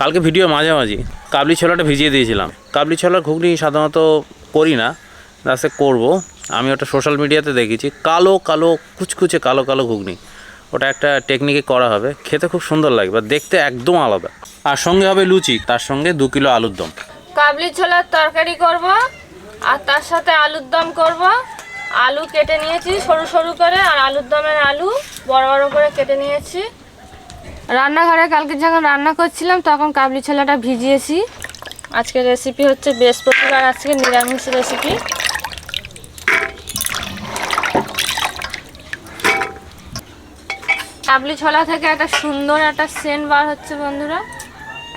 কালকে ভিডিও মাঝামাঝি। কাবলি ছোলাটা ভিজিয়ে দিয়েছিলাম। কাবলি ছোলার ঘুগনি সাধারণত করি না রাস্তে করব। আমি ওটা সোশ্যাল মিডিয়াতে দেখেছি, কালো কালো, কুচকুচে কালো কালো ঘুগনি। ওটা একটা টেকনিকে করা হবে। খেতে খুব সুন্দর লাগবে দেখতে একদম আলাদা। আর সঙ্গে হবে লুচি, তার সঙ্গে দু কিলো আলুর দম। কাবলি ছোলার তরকারি করব, আর তার সাথে আলুর দম করব। আলু কেটে নিয়েছি সরু সরু করে, আর আলুর দমের আলু বড় বড় করে কেটে নিয়েছি। রান্নাঘরে কালকে যখন রান্না করছিলাম তখন কাবলি ছোলাটা ভিজিয়েছি। আজকের রেসিপি হচ্ছে বৃহস্পতিবার আজকে নিরামিষ রেসিপি কাবলি ছোলা থেকে একটা সুন্দর একটা সেন্ট বার হচ্ছে বন্ধুরা।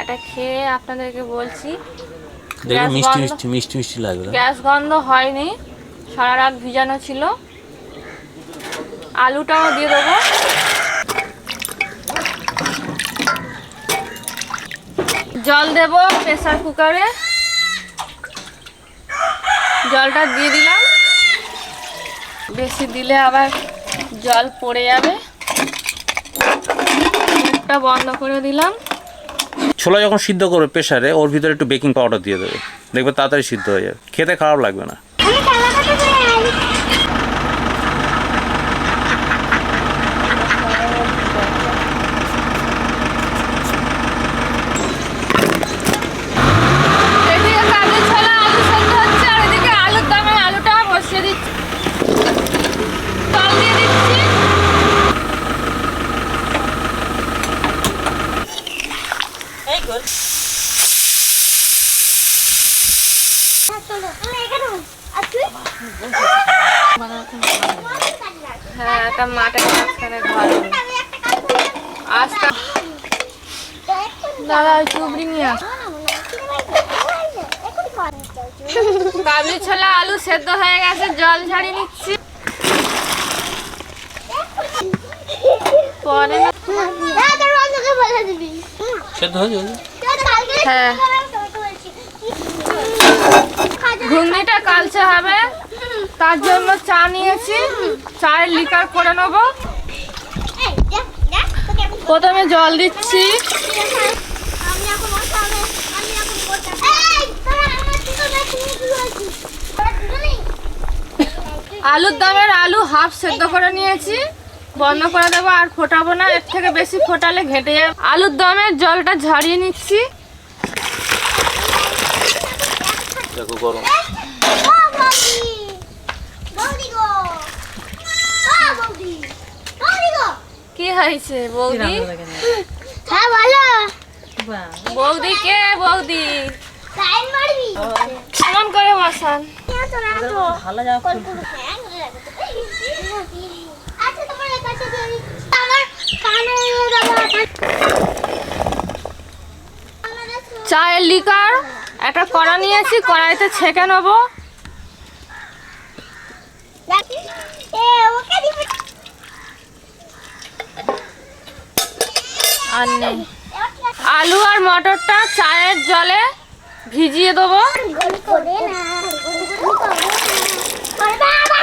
এটা খেয়ে আপনাদেরকে বলছি দেখবে গ্যাস মিষ্টি মিষ্টি মিষ্টি মিষ্টি লাগবে গ্যাস গন্ধ হয়নি সারা রাত ভিজানো ছিল। আলুটাও দিয়ে দেবো। জল দেব প্রেসার কুকারে। জলটা দিয়ে দিলাম। বেশি দিলে আবার জল পড়ে যাবে। মুখটা বন্ধ করে দিলাম। ছোলা যখন সিদ্ধ করবে প্রেশারে ওর ভিতরে একটু বেকিং পাউডার দিয়ে দেবে। দেখবে তাড়াতাড়ি সিদ্ধ হয়ে যাবে। খেতে খারাপ লাগবে না এদিকে কাবলি ছোলা আলু সেদ্ধ হচ্ছে আর এদিকে আলুর দমে আলুটা বসিয়ে দিচ্ছি জল দিয়ে দিচ্ছি হ্যাঁ একটা মাঠের মাঝখানে ঘর আস্তে আস। কাবলি ছোলা আলু সেদ্ধ হয়ে গেছে জল ঝাড়িয়ে নিচ্ছি। পরে না সেদ্ধ হয়ে হ্যাঁ। ঘুগনিটা কালচে হবে। তার জন্য চা নিয়েছি। চায়ের লিকার করে নেব। প্রথমে জল দিচ্ছি। আলুর দমের আলু হাফ সেদ্ধ করে নিয়েছি। বন্ধ করে দেবো আর ফোটাবো না এর থেকে বেশি ফোটালে ঘেটে যাবে। আলুর দমের জলটা ঝাড়িয়ে নিচ্ছি। দেখো কি হয়েছে বৌদি? হ্যাঁ বৌদি কে বৌদি? কেমন করে বসান? ভালো যাও আচ্ছা তোমার কাছে দিয়ে দিই। আমার কানে দিয়ে দাও চায়ের লিকার একটা কড়া নিয়েছি কড়াইতে ছেঁকে নেব। এ ওকে দিবি। আর নেই। আলু আর মটরটা চায়ের জলে ভিজিয়ে দেবো করে না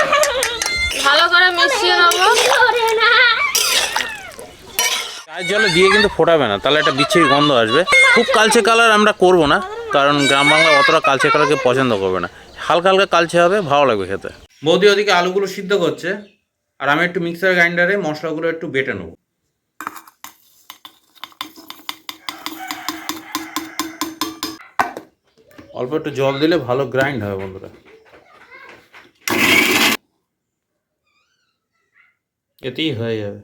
করবে ভালো করে মিশিয়ে নেব। করে চায়ের জলে দিয়ে কিন্তু ফোটাবে না তাহলে একটা বিচ্ছিরি গন্ধ আসবে। খুব কালচে কালার আমরা করব না কারণ গ্রাম বাংলা অতটা কালচে কালারকে পছন্দ করবে না। হালকা হালকা কালচে হবে ভালো লাগবে খেতে। বৌদি ওদিকে আলুগুলো সিদ্ধ করছে আর আমি একটু মিক্সার গ্রাইন্ডারে মশলাগুলো একটু বেটে নেব। অল্প একটু জল দিলে ভালো গ্রাইন্ড হয় বন্ধুরা। এতেই হয়ে যাবে।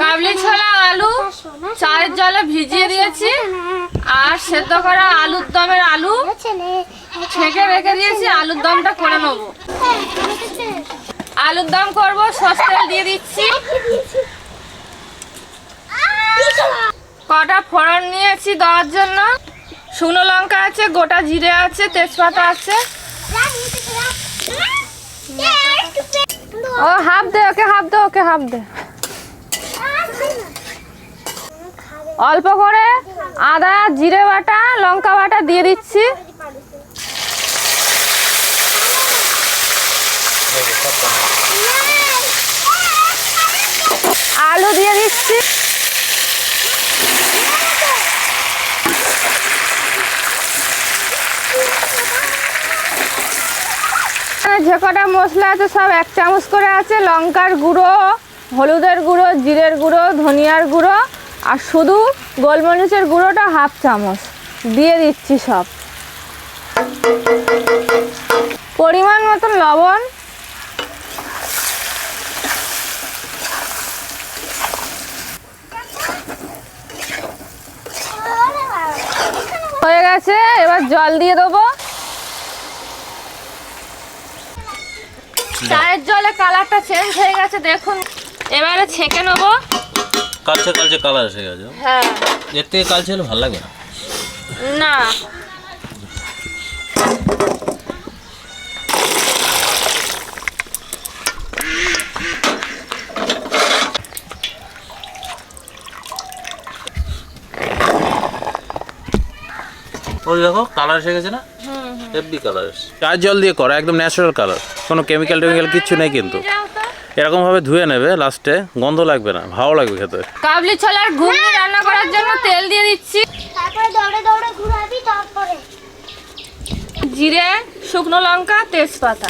কাবলি ছোলা আলু চায়ের জলে ভিজিয়ে দিয়েছি, আর সেদ্ধ করা আলুর দমের আলু ছেঁকে রেখে দিয়েছি, আলুর দমটা করে নেব। আলুর দম করব সস তেল দিয়ে দিচ্ছি। কটা ফোড়ন নিয়েছি দেওয়ার জন্য। শুকনো লঙ্কা আছে, গোটা জিরে আছে, তেজপাতা আছে। ও হাফ দে ওকে হাফ দে ওকে হাফ দে অল্প করে আদা, জিরে বাটা, লঙ্কা বাটা দিয়ে দিচ্ছি। আলু দিয়ে দিচ্ছি। যে কটা মশলা আছে সব এক চামচ করে আছে। লঙ্কার গুঁড়ো, হলুদের গুঁড়ো, জিরের গুঁড়ো, ধনিয়ার গুঁড়ো, আর শুধু গোলমরিচের গুঁড়োটা হাফ চামচ। দিয়ে দিচ্ছি সব। পরিমাণ মতন লবণ। হয়ে গেছে, এবার জল দিয়ে দেবো চায়ের জলে কালারটা চেঞ্জ হয়ে গেছে দেখুন। এবারে ছেঁকে নেব। কালচে কালচে কালার এসে গেছে। হ্যাঁ। এর থেকে কালচে হলে ভালো লাগে না? না। ওই দেখো কালার এসে গেছে না? হেভি কালার চার জল দিয়ে করো একদম ন্যাচারাল কালার কোনো কেমিক্যাল টেমিক্যাল কিচ্ছু নেই কিন্তু। এরকম ভাবে ধুয়ে নেবে লাস্টে গন্ধ লাগবে না ভালো লাগবে খেতে। কাবলি ছোলার ঘুগনি রান্না করার জন্য তেল দিয়ে দিচ্ছি। তারপরে দৌড়ে দৌড়ে ঘুরাবি তারপরে। জিরে শুকনো লঙ্কা তেজপাতা।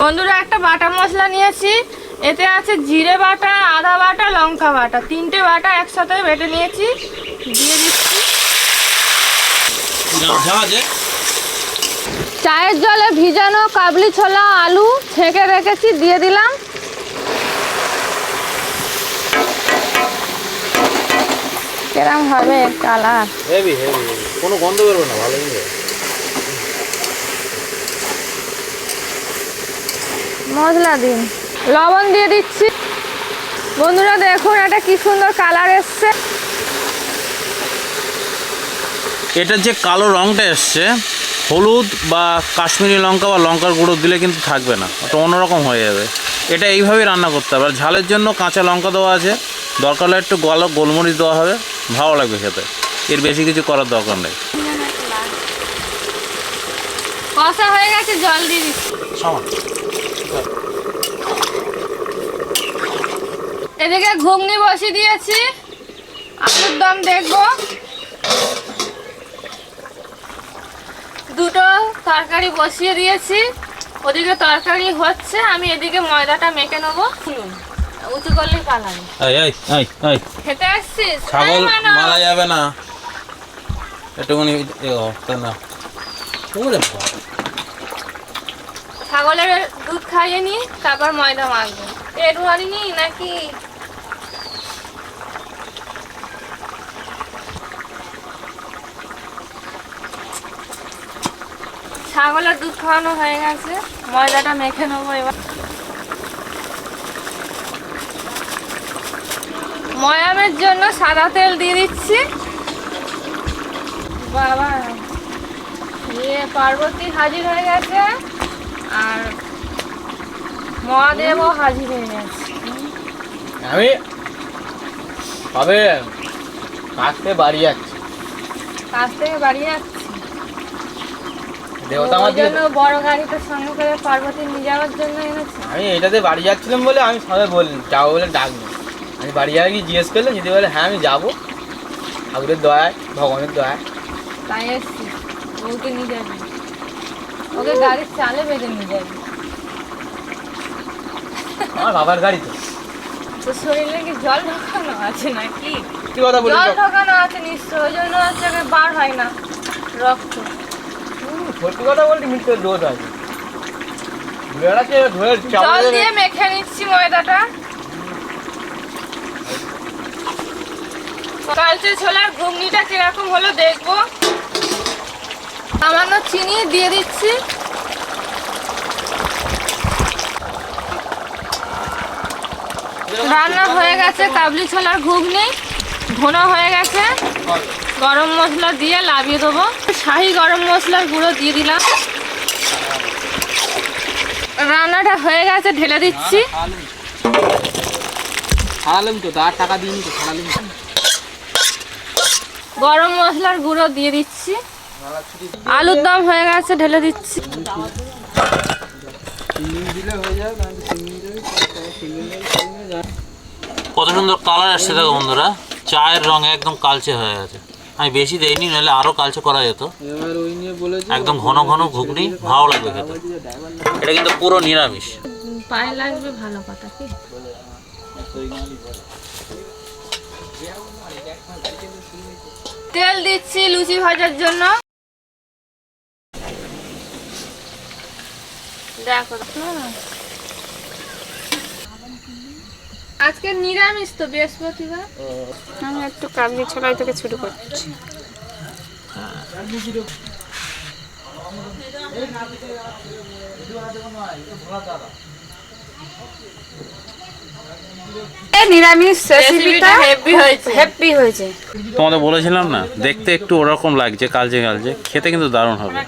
বন্ধুরা একটা বাটা মশলা নিয়েছি। এতে আছে জিরে বাটা আদা বাটা লঙ্কা বাটা। তিনটে বাটা একসাথে বেটে নিয়েছি। দিয়ে দিচ্ছি চায়ের জলে ভিজানো কাবলি ছোলা আলু ছেঁকে রেখেছি দিয়ে দিলাম। কেরম হবে কালার? হেভি হেভি কোনো গন্ধ বেরোবে না ভালো মশলা দিন। লবণ দিয়ে দিচ্ছি। বন্ধুরা দেখুন এটা কি সুন্দর কালার এসছে। এটার যে কালো রঙটা এসছে হলুদ বা কাশ্মীরি লঙ্কা বা লঙ্কার গুঁড়ো দিলে কিন্তু থাকবে না ওটা অন্যরকম হয়ে যাবে। এটা এইভাবেই রান্না করতে হবে। আর ঝালের জন্য কাঁচা লঙ্কা দেওয়া আছে দরকার হলে একটু গলা গোলমরিচ দেওয়া হবে ভালো লাগবে খেতে। এর বেশি কিছু করার দরকার নেই। কষা হয়ে গেছে জল দিয়ে দিচ্ছি। এদিকে ঘুগনি বসিয়ে দিয়েছি আলুর দম দেখব। দুটো তরকারি বসিয়ে দিয়েছি। ওদিকে তরকারি হচ্ছে আমি এদিকে ময়দাটা মেখে নেব। শুনুন উঁচু করলেই পালাবো। এই এই এই এই। খেতে আসছিস? ছাগল মারা যাবে না। একটুখানি না। ওরে ছাগলের দুধ খাইয়ে নি তারপর ময়দা মাখবো। পেট ভরিনি নাকি ছাগলের দুধ খাওয়ানো হয়ে গেছে। ময়দাটা মেখে নেব এবার। ময়ামের জন্য সাদা তেল দিয়ে দিচ্ছি। বাবা ইয়ে পার্বতী হাজির হয়ে গেছে। আর মহাদেবও হাজির হয়ে গেছে। আমি কবে কাজতে বাড়ি যাচ্ছি। কাছ থেকে বাড়ি যাচ্ছি দেবতা ওই আমার দিয়ে জন্য বড় গাড়িতে সঙ্গে করে পার্বতী নিয়ে যাওয়ার জন্য এনেছে। আমি এটাতে বাড়ি যাচ্ছিলাম বলে আমি সবাই বললাম যাব বলে আমি বাড়ি যাওয়া গিয়ে জিজ্ঞেস করলাম যদি বলে হ্যাঁ আমি যাব। ঠাকুরের দয়ায় ভগবানের দয়ায়। তাই এসছি। ওকে নিয়ে যাবি। ওকে গাড়ির চালে বেঁধে নিয়ে যাবি। আমার বাবার গাড়ি তো। তো শরীরে কি জল ঢোকানো আছে নাকি? কি কথা বলি জল ঢোকানো আছে নিশ্চয় ওই জন্য হচ্ছে বার হয় না। রক্ত। সত্যি কথা বলতে মিথ্যে দোষ আছে। বেড়াচ্ছে ধরে জল দিয়ে মেখে নিচ্ছি ময়দাটা। কালচে ছোলার ঘুগনিটা কীরকম হলো দেখব। সামান্য চিনি দিয়ে দিচ্ছি। রান্না হয়ে গেছে কাবলি ছোলার ঘুগনি। ঘন হয়ে গেছে। গরম মশলা দিয়ে লাভিয়ে দেবো। শাহি গরম মশলার গুঁড়ো দিয়ে দিলাম। রান্নাটা হয়ে গেছে ঢেলে দিচ্ছি। হারালাম তো টাকা দিইনি তো গরম মশলার গুঁড়ো দিয়ে দিচ্ছি। আলুর দম হয়ে গেছে ঢেলে দিচ্ছি। কত সুন্দর কালার আসছে দেখো বন্ধুরা। চায়ের রঙে একদম কালচে হয়ে গেছে। আমি বেশি দেইনি নাহলে আরও কালচে করা যেত। একদম ঘন ঘন ঘুগনি ভালো লাগবে খেতে। এটা কিন্তু পুরো নিরামিষ। পায়ে লাগবে ভালো কথা কি? তেল দিচ্ছি লুচি ভাজার জন্য। দেখো আজকে নিরামিষ তো বৃহস্পতিবার। আমি একটু কাবলি ছোলাই থেকে শুরু করছি। নিরামিষ হ্যাপি হয়েছে। তোমাদের বলেছিলাম না দেখতে একটু ওরকম লাগছে কালচে কালচে খেতে কিন্তু দারুণ হবে।